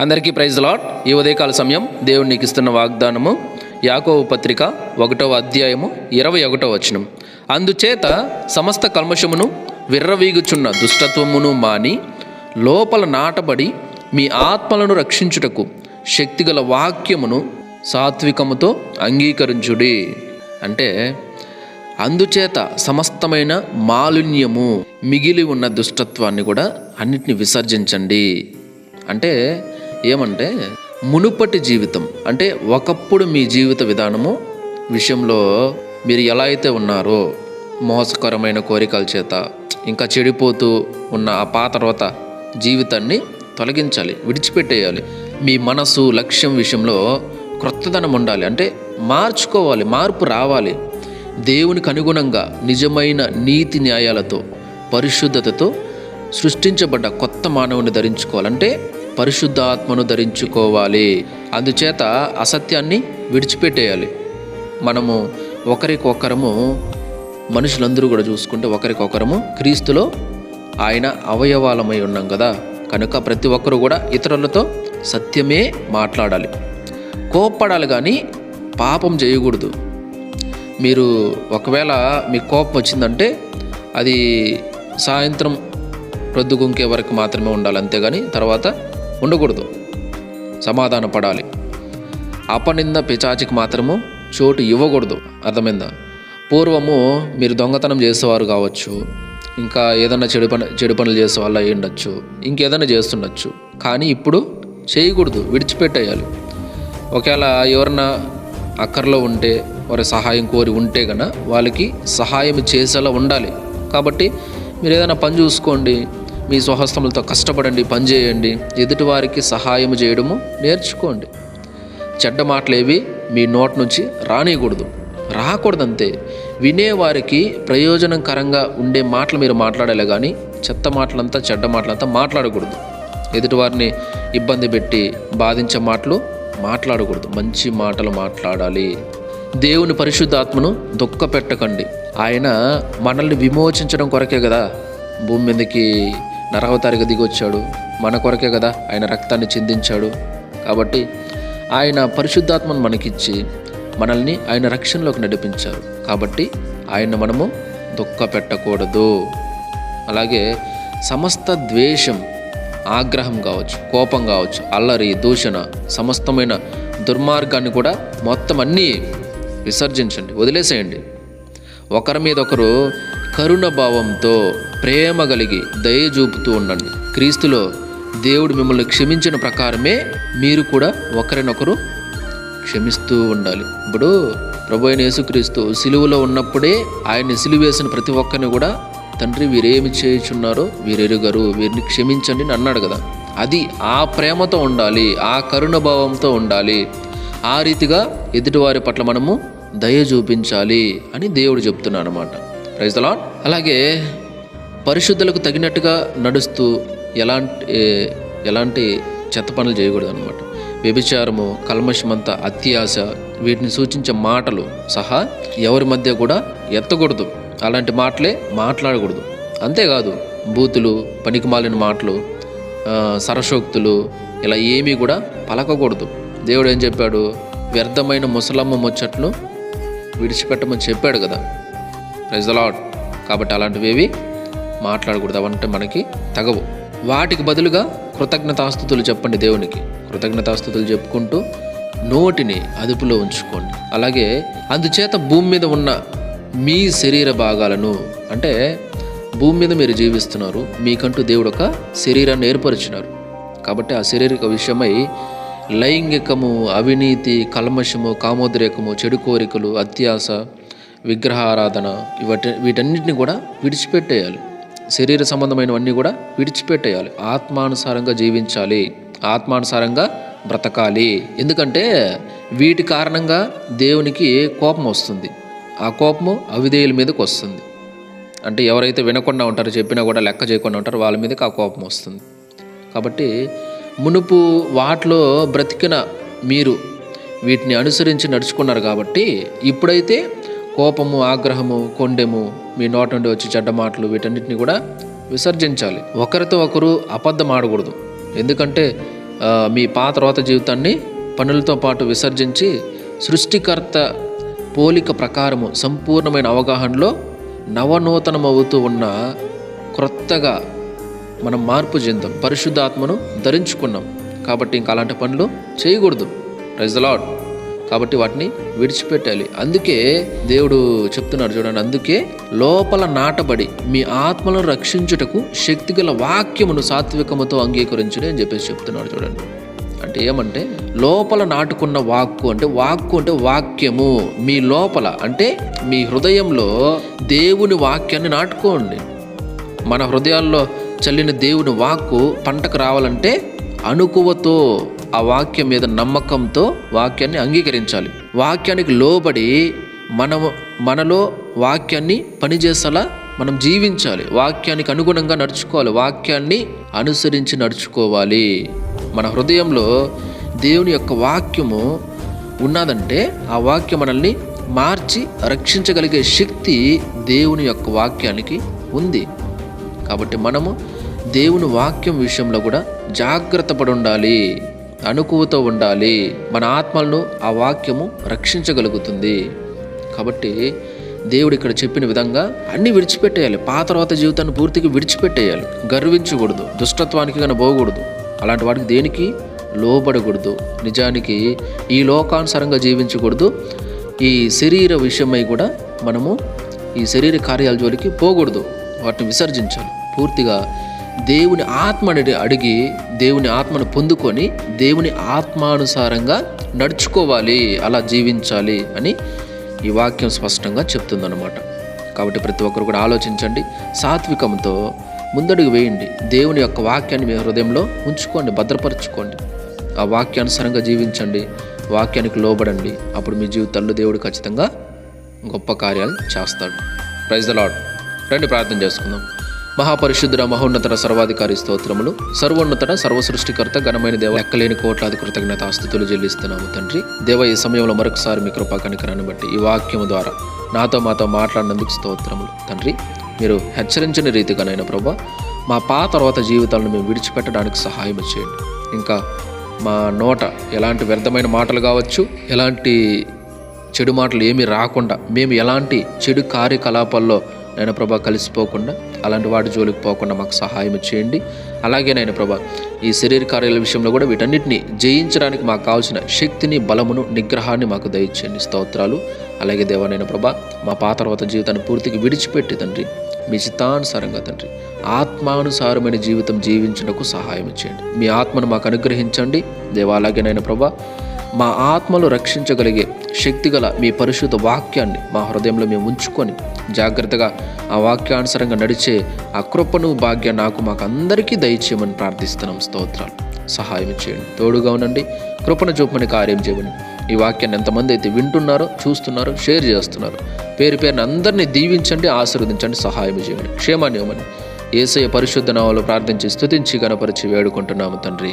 అందరికీ praise lot ఈ ఉదయకాల సమయం దేవుడు నీకు ఇస్తున్న వాగ్దానము యాకోవ పత్రిక ఒకటవ అధ్యాయము ఇరవై ఒకటవ వచనం. అందుచేత సమస్త కల్మషమును విర్రవీగుచున్న దుష్టత్వమును మాని లోపల నాటబడి మీ ఆత్మలను రక్షించుటకు శక్తిగల వాక్యమును సాత్వికముతో అంగీకరించుడి. అంటే అందుచేత సమస్తమైన మాలిన్యము మిగిలి ఉన్న దుష్టత్వాన్ని కూడా అన్నిటిని విసర్జించండి. అంటే ఏమంటే మునుపటి జీవితం అంటే ఒకప్పుడు మీ జీవిత విధానము విషయంలో మీరు ఎలా అయితే ఉన్నారో మోసకరమైన కోరికల చేత ఇంకా చెడిపోతూ ఉన్న ఆ పాత తర్వాత జీవితాన్ని తొలగించాలి విడిచిపెట్టేయాలి. మీ మనసు లక్ష్యం విషయంలో క్రొత్తదనం ఉండాలి అంటే మార్చుకోవాలి మార్పు రావాలి. దేవునికి అనుగుణంగా నిజమైన నీతి న్యాయాలతో పరిశుద్ధతతో సృష్టించబడ్డ కొత్త మానవుని ధరించుకోవాలంటే పరిశుద్ధాత్మను ధరించుకోవాలి. అందుచేత అసత్యాన్ని విడిచిపెట్టేయాలి. మనము ఒకరికొకరము మనుషులందరూ కూడా చూసుకుంటే ఒకరికొకరము క్రీస్తులో ఆయన అవయవాలమై ఉన్నాం కదా. కనుక ప్రతి ఒక్కరు కూడా ఇతరులతో సత్యమే మాట్లాడాలి. కోప్పడాలి కానీ పాపం చేయకూడదు. మీరు ఒకవేళ మీకు కోపం వచ్చిందంటే అది సాయంత్రం ప్రొద్దుగుంకే వరకు మాత్రమే ఉండాలి అంతేగాని తర్వాత ఉండకూడదు. సమాధాన పడాలి. అపనింద పిచాచికి మాత్రము చోటు ఇవ్వకూడదు. అర్థమైందా? పూర్వము మీరు దొంగతనం చేసేవారు కావచ్చు ఇంకా ఏదైనా చెడు పని చెడు పనులు చేసే వాళ్ళు అయి ఉండొచ్చు ఇంకేదైనా చేస్తుండొచ్చు. కానీ ఇప్పుడు చేయకూడదు విడిచిపెట్టేయాలి. ఒకవేళ ఎవరన్నా అక్కర్లో ఉంటే వారి సహాయం కోరి ఉంటే కనుక వాళ్ళకి సహాయం చేసేలా ఉండాలి. కాబట్టి మీరు ఏదైనా పని చూసుకోండి మీ స్వహస్తములతో కష్టపడండి పని చేయండి ఎదుటివారికి సహాయం చేయడము నేర్చుకోండి. చెడ్డ మాటలేవి మీ నోట్ నుంచి రానియకూడదు. రాకూడదు అంతే వినేవారికి ప్రయోజనకరంగా ఉండే మాటలు మీరు మాట్లాడాలి కానీ చెత్త మాటలంతా చెడ్డ మాటలంతా మాట్లాడకూడదు. ఎదుటివారిని ఇబ్బంది పెట్టి బాధించే మాటలు మాట్లాడకూడదు. మంచి మాటలు మాట్లాడాలి. దేవుని పరిశుద్ధాత్మను దుఃఖ పెట్టకండి ఆయన మనల్ని విమోచించడం కొరకే కదా. భూమి మీదకి నరవతారిగా దిగొచ్చాడు మన కొరకే కదా ఆయన రక్తాన్ని చిందించాడు. కాబట్టి ఆయన పరిశుద్ధాత్మను మనకిచ్చి మనల్ని ఆయన రక్షణలోకి నడిపించారు. కాబట్టి ఆయన మనము దుఃఖ పెట్టకూడదు అలాగే సమస్త ద్వేషం ఆగ్రహం కావచ్చు కోపం కావచ్చు అల్లరి దూషణ సమస్తమైన దుర్మార్గాన్ని కూడా మొత్తం అన్నీ విసర్జించండి వదిలేసేయండి. ఒకరి మీద ఒకరు కరుణ భావంతో ప్రేమ కలిగి దయ చూపుతూ ఉండండి. క్రీస్తులో దేవుడు మిమ్మల్ని క్షమించిన ప్రకారమే మీరు కూడా ఒకరినొకరు క్షమిస్తూ ఉండాలి. ఇప్పుడు ప్రభు అయిన యేసుక్రీస్తు సిలువలో ఉన్నప్పుడే ఆయన్ని సిలువేసిన ప్రతి ఒక్కరిని కూడా తండ్రి వీరేమి చేయుచున్నారో వీరెరుగరు వీరిని క్షమించండి అని అన్నాడు కదా. అది ఆ ప్రేమతో ఉండాలి ఆ కరుణ భావంతో ఉండాలి. ఆ రీతిగా ఎదుటివారి పట్ల మనము దయ చూపించాలి అని దేవుడు చెప్తున్నాడు అనమాట రైతులా అలాగే పరిశుద్ధులకు తగినట్టుగా నడుస్తూ ఎలాంటి ఎలాంటి చెత్త పనులు చేయకూడదు అనమాట వ్యభిచారము కల్మషమంతా అత్యాశ వీటిని సూచించే మాటలు సహా ఎవరి మధ్య కూడా ఎత్తకూడదు. అలాంటి మాటలే మాట్లాడకూడదు. అంతేకాదు బూతులు పనికిమాలిన మాటలు ఆ, సరశోక్తులు ఇలా ఏమీ కూడా పలకకూడదు. దేవుడు ఏం చెప్పాడు? వ్యర్థమైన ముసలమ్మ ముచ్చట్లు విడిచిపెట్టమని చెప్పాడు కదా. ప్రైజ్ కాబట్టి అలాంటివేవి మాట్లాడకూడదు. అవంటే మనకి తగవు. వాటికి బదులుగా కృతజ్ఞతాస్థుతులు చెప్పండి దేవునికి. కృతజ్ఞతాస్థుతులు చెప్పుకుంటూ నోటిని అదుపులో ఉంచుకోండి. అలాగే అందుచేత భూమి మీద ఉన్న మీ శరీర భాగాలను అంటే భూమి మీద మీరు జీవిస్తున్నారు మీకంటూ దేవుడు ఒక శరీరాన్ని ఏర్పరిచినారు. కాబట్టి ఆ శారీరక విషయమై లైంగికము అవినీతి కల్మషము కామోద్రేకము చెడు కోరికలు అత్యాస విగ్రహారాధన ఇవటి వీటన్నిటిని కూడా విడిచిపెట్టేయాలి. శరీర సంబంధమైనవన్నీ కూడా విడిచిపెట్టేయాలి. ఆత్మానుసారంగా జీవించాలి. ఆత్మానుసారంగా బ్రతకాలి. ఎందుకంటే వీటి కారణంగా దేవునికి కోపం వస్తుంది? ఆ కోపము అవిధేయుల మీదకి వస్తుంది. అంటే ఎవరైతే వినకుండా ఉంటారో చెప్పినా కూడా లెక్క చేయకుండా ఉంటారో వాళ్ళ మీదకి ఆ కోపం వస్తుంది. కాబట్టి మునుపు వాటిలో బ్రతికిన మీరు వీటిని అనుసరించి నడుచుకున్నారు కాబట్టి ఇప్పుడైతే కోపము ఆగ్రహము కొండెము మీ నోట నుండి వచ్చే చెడ్డ మాటలు వీటన్నిటిని కూడా విసర్జించాలి. ఒకరితో ఒకరు అబద్ధం ఆడకూడదు. ఎందుకంటే మీ పాత రోత జీవితాన్ని పనులతో పాటు విసర్జించి సృష్టికర్త పోలిక ప్రకారము సంపూర్ణమైన అవగాహనలో నవనూతనమవుతూ ఉన్న క్రొత్తగా మనం మార్పు చెందాం పరిశుద్ధాత్మను ధరించుకున్నాం. కాబట్టి ఇంకా అలాంటి పనులు చేయకూడదు. ప్రైజ్ లాడ్ కాబట్టి వాటిని విడిచిపెట్టాలి. అందుకే దేవుడు చెప్తున్నాడు చూడండి అందుకే లోపల నాటబడి మీ ఆత్మలను రక్షించుటకు శక్తిగల వాక్యమును సాత్వికముతో అంగీకరించుని అని చెప్పేసి చెప్తున్నాడు చూడండి. అంటే ఏమంటే లోపల నాటుకున్న వాక్కు అంటే వాక్కు అంటే వాక్యము. మీ లోపల అంటే మీ హృదయంలో దేవుని వాక్యాన్ని నాటుకోండి. మన హృదయాల్లో చల్లిన దేవుని వాక్కు పంటకు రావాలంటే అణుకువతో ఆ వాక్యం మీద నమ్మకంతో వాక్యాన్ని అంగీకరించాలి. వాక్యానికి లోబడి మనము మనలో వాక్యాన్ని పనిచేసేలా మనం జీవించాలి. వాక్యానికి అనుగుణంగా నడుచుకోవాలి. వాక్యాన్ని అనుసరించి నడుచుకోవాలి. మన హృదయంలో దేవుని యొక్క వాక్యము ఉన్నదంటే ఆ వాక్యం మనల్ని మార్చి రక్షించగలిగే శక్తి దేవుని యొక్క వాక్యానికి ఉంది. కాబట్టి మనము దేవుని వాక్యం విషయంలో కూడా జాగ్రత్త పడి ఉండాలి. అణుకువతో ఉండాలి. మన ఆత్మలను ఆ వాక్యము రక్షించగలుగుతుంది. కాబట్టి దేవుడు ఇక్కడ చెప్పిన విధంగా అన్ని విడిచిపెట్టేయాలి. పాత తర్వాత జీవితాన్ని పూర్తిగా విడిచిపెట్టేయాలి. గర్వించకూడదు. దుష్టత్వానికి కానీ పోకూడదు. అలాంటి వాటికి దేనికి? లోబడకూడదు. నిజానికి ఈ లోకానుసారంగా జీవించకూడదు. ఈ శరీర విషయమై కూడా మనము ఈ శరీర కార్యాల జోలికి పోకూడదు. వాటిని విసర్జించాలి. పూర్తిగా దేవుని ఆత్మని అడిగి దేవుని ఆత్మను పొందుకొని దేవుని ఆత్మానుసారంగా నడుచుకోవాలి అలా జీవించాలి అని ఈ వాక్యం స్పష్టంగా చెప్తుందన్నమాట. కాబట్టి ప్రతి ఒక్కరు కూడా ఆలోచించండి. సాత్వికంతో ముందడుగు వేయండి. దేవుని యొక్క వాక్యాన్ని మీ హృదయంలో ఉంచుకోండి భద్రపరచుకోండి. ఆ వాక్యానుసారంగా జీవించండి. వాక్యానికి లోబడండి. అప్పుడు మీ జీవితంలో దేవుడు ఖచ్చితంగా గొప్ప కార్యాలు చేస్తాడు. ప్రైజ్ ద లాడ్ రండి ప్రార్థన చేసుకుందాం. మహాపరిశుద్ధుడ మహోన్నతర సర్వాధికారి స్తోత్రములు. సర్వోన్నతన సర్వ సృష్టికర్త ఘనమైన దేవ ఎక్కలేని కోట్లాది కృతజ్ఞత ఆస్తుతులు చెల్లిస్తున్నాము తండ్రి. దేవ ఈ సమయంలో మరొకసారి మీ కృపా కనికరాన్ని బట్టి ఈ వాక్యము ద్వారా నాతో మాతో మాట్లాడినందుకు స్తోత్రములు తండ్రి. మీరు హెచ్చరించిన రీతిగానైనా ప్రభా మా పా తర్వాత జీవితాలను మేము విడిచిపెట్టడానికి సహాయం చేయండి. ఇంకా మా నోట ఎలాంటి వ్యర్థమైన మాటలు కావచ్చు ఎలాంటి చెడు మాటలు ఏమీ రాకుండా మేము ఎలాంటి చెడు కార్యకలాపాల్లో నేను ప్రభా కలిసిపోకుండా అలాంటి వాటి జోలికి పోకుండా మాకు సహాయం చేయండి. అలాగే నేను ప్రభా ఈ శరీర కార్యాల విషయంలో కూడా వీటన్నిటిని జయించడానికి మాకు కావాల్సిన శక్తిని బలమును నిగ్రహాన్ని మాకు దయచేయండి. స్తోత్రాలు. అలాగే దేవనైన ప్రభా మా పాత తర్వాత జీవితాన్ని పూర్తిగా విడిచిపెట్టి తండ్రి మీ చిత్తానుసారంగా తండ్రి ఆత్మానుసారమైన జీవితం జీవించుటకు సహాయం చేయండి. మీ ఆత్మను మాకు అనుగ్రహించండి. దేవా అలాగేనైనా ప్రభా మా ఆత్మలు రక్షించగలిగే శక్తిగల మీ పరిశుద్ధ వాక్యాన్ని మా హృదయంలో మేము ఉంచుకొని జాగ్రత్తగా ఆ వాక్యానుసరంగా నడిచే ఆ కృపను భాగ్యం నాకు మాకు అందరికీ దయచేయమని ప్రార్థిస్తున్నాం. స్తోత్రాలు. సహాయం చేయండి. తోడుగా ఉండండి. కృపణ చూపమని కార్యం చేయమని. ఈ వాక్యాన్ని ఎంతమంది అయితే వింటున్నారో చూస్తున్నారో షేర్ చేస్తున్నారు పేరు పేరుని అందరినీ దీవించండి ఆశీర్వదించండి సహాయం చేయండి. క్షేమాన్ని ఇవ్వమని. ఏసయ పరిశుద్ధ నామలో ప్రార్థించి స్థుతించి గణపరిచి వేడుకుంటున్నాము తండ్రి.